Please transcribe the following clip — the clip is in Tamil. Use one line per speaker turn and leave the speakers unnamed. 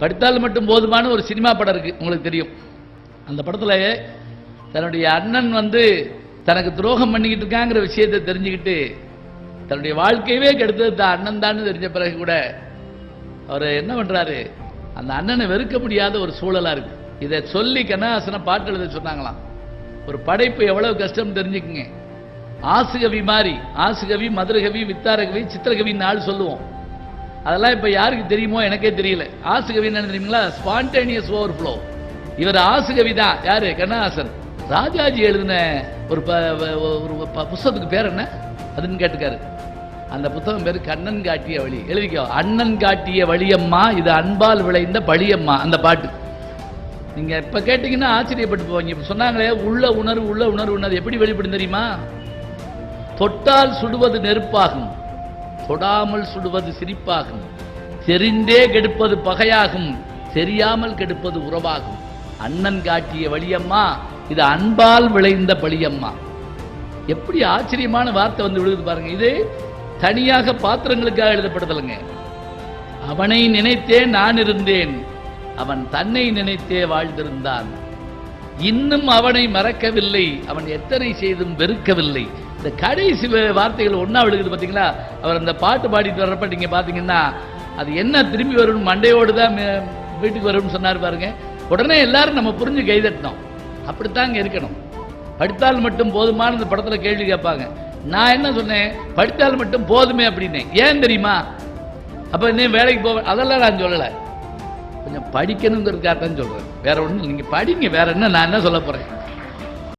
படித்தால் மட்டும் போதுமான ஒரு சினிமா படம் இருக்கு உங்களுக்கு தெரியும். அந்த படத்தில் தன்னுடைய அண்ணன் வந்து தனக்கு துரோகம் பண்ணிக்கிட்டு இருக்காங்கிற விஷயத்தை தெரிஞ்சுக்கிட்டு தன்னுடைய வாழ்க்கையவே கெடுத்தது தான் அண்ணன் தான் தெரிஞ்ச பிறகு கூட. அவர் என்ன பண்ணுறாரு அந்த அண்ணனை வெறுக்க முடியாத ஒரு சூழலாக இருக்கு. இதை சொல்லி கண்ணஹாசனை பாட்டு எழுத சொன்னாங்களாம். ஒரு படைப்பு எவ்வளவு கஷ்டம் தெரிஞ்சுக்குங்க. ஆசுகவி மாதிரி ஆசுகவி மதுரகவி வித்தாரகவி சித்திரகவின்னு ஆள் சொல்லுவோம். அதெல்லாம் இப்போ யாருக்கு தெரியுமோ எனக்கே தெரியல. ஆசுகவி என்ன தெரியுங்களா? ஸ்பான்டேனியஸ் ஓவர்ஃப்ளோ இவர் ஆசுகவி தான் யாரு? கண்ணஹாசன் ராஜாஜி எழுதின ஒரு ப- ஒரு ப- புஸ்தகத்துக்கு பேர் என்ன? அதுன்னு கேட்டுக்காரு. அந்த புத்தகம் பேர் கண்ணன் காட்டிய வழி. எழுதிக்கோ. அண்ணன் காட்டிய வழியம்மா இது அன்பால் விளைந்த பழியம்மா அந்த பாட்டு. நீங்கள் இப்போ கேட்டிங்கன்னா ஆச்சரியப்பட்டு போவீங்க. இப்போ சொன்னாங்களே உள்ள உணர்வு உள்ள உணர்வு. அது எப்படி வெளிப்படும் தெரியுமா? தொட்டால் சுடுவது நெருப்பாகும். தொடாமல் சுடுவது சிரிப்பாகும். தெரிந்தே கெடுப்பது பகையாகும். தெரியாமல் கெடுப்பது உறவாகும். அண்ணன் காட்டிய வழியம்மா இது அன்பால் விளைந்த பழியம்மா. எப்படி ஆச்சரியமான வார்த்தை வந்து விழுகுது பாருங்க. இது தனியாக பாத்திரங்களுக்காக எழுதப்படுதலுங்க. அவனை நினைத்தே நான் இருந்தேன். அவன் தன்னை நினைத்தே வாழ்ந்திருந்தான். இன்னும் அவனை மறக்கவில்லை. அவன் எத்தனை செய்தும் வெறுக்கவில்லை. இந்த கடைசி வார்த்தைகள் ஒன்றா விழுகுது பார்த்தீங்களா அவர் அந்த பாட்டு பாடிட்டு வர்றப்ப நீங்கள் பார்த்தீங்கன்னா அது என்ன திரும்பி வரும் மண்டையோடு தான் வீட்டுக்கு வரும்னு சொன்னார் பாருங்க. உடனே எல்லாரும் நம்ம புரிஞ்சு கைதட்டினோம் அப்படித்தாங்க இருக்கணும். படித்தால் மட்டும் போதுமான இந்த படத்தில் கேள்வி கேட்பாங்க. நான் என்ன சொன்னேன்? படித்தால் மட்டும் போதுமே அப்படின்னேன். ஏன் தெரியுமா? அப்போ இன்னும் வேலைக்கு போக அதெல்லாம் நான் சொல்லலை. கொஞ்சம் படிக்கணுங்கிறதுக்காக தான் சொல்கிறேன் வேற ஒன்றும் நீங்கள் படிங்க. வேற என்ன? நான் என்ன சொல்ல போகிறேன்